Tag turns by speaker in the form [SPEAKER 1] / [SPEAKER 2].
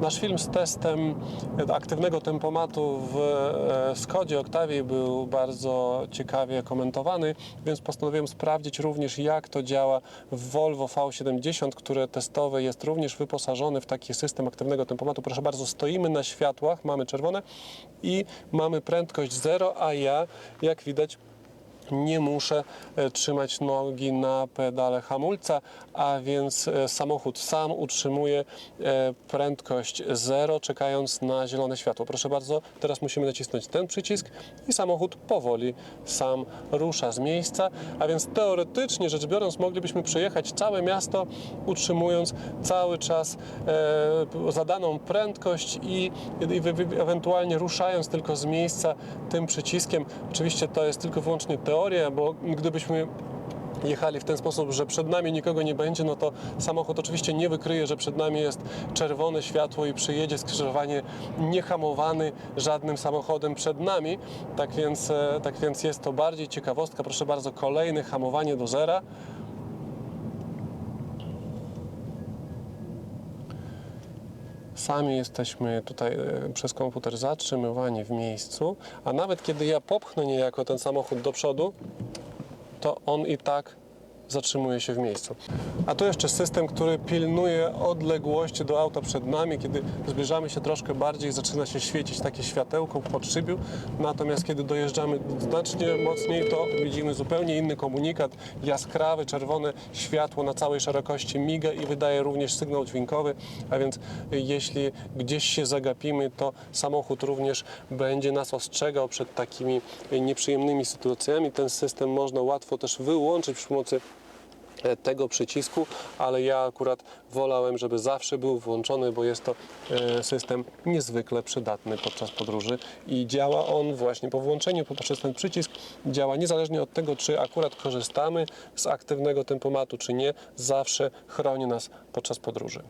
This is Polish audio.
[SPEAKER 1] Nasz film z testem aktywnego tempomatu w e, Skodzie Octavii był bardzo ciekawie komentowany, więc postanowiłem sprawdzić również jak to działa w Volvo V70, które testowe jest również wyposażony w taki system aktywnego tempomatu. Proszę bardzo, stoimy na światłach, mamy czerwone i mamy prędkość 0, a ja jak widać nie muszę e, trzymać nogi na pedale hamulca, a więc e, samochód sam utrzymuje e, prędkość 0, czekając na zielone światło. Proszę bardzo, teraz musimy nacisnąć ten przycisk i samochód powoli sam rusza z miejsca, a więc teoretycznie rzecz biorąc moglibyśmy przejechać całe miasto utrzymując cały czas zadaną prędkość i, ewentualnie ruszając tylko z miejsca tym przyciskiem. Oczywiście to jest tylko wyłącznie teoria, bo gdybyśmy jechali w ten sposób, że przed nami nikogo nie będzie, no to samochód oczywiście nie wykryje, że przed nami jest czerwone światło i przyjedzie skrzyżowanie niehamowany żadnym samochodem przed nami. Tak więc, e, tak więc jest to bardziej ciekawostka. Proszę bardzo, kolejne hamowanie do zera. Sami jesteśmy tutaj e, przez komputer zatrzymywani w miejscu, a nawet kiedy ja popchnę niejako ten samochód do przodu, to on i tak zatrzymuje się w miejscu. A tu jeszcze system, który pilnuje odległości do auta przed nami. Kiedy zbliżamy się troszkę bardziej, zaczyna się świecić takie światełko pod szybiu. Natomiast kiedy dojeżdżamy znacznie mocniej, to widzimy zupełnie inny komunikat. Jaskrawe, czerwone światło na całej szerokości miga i wydaje również sygnał dźwiękowy. A więc y, jeśli gdzieś się zagapimy, to samochód również będzie nas ostrzegał przed takimi y, nieprzyjemnymi sytuacjami. Ten system można łatwo też wyłączyć przy pomocy tego przycisku, ale ja akurat wolałem, żeby zawsze był włączony, bo jest to e, system niezwykle przydatny podczas podróży i działa on właśnie po włączeniu poprzez ten przycisk, działa niezależnie od tego, czy akurat korzystamy z aktywnego tempomatu, czy nie, zawsze chroni nas podczas podróży.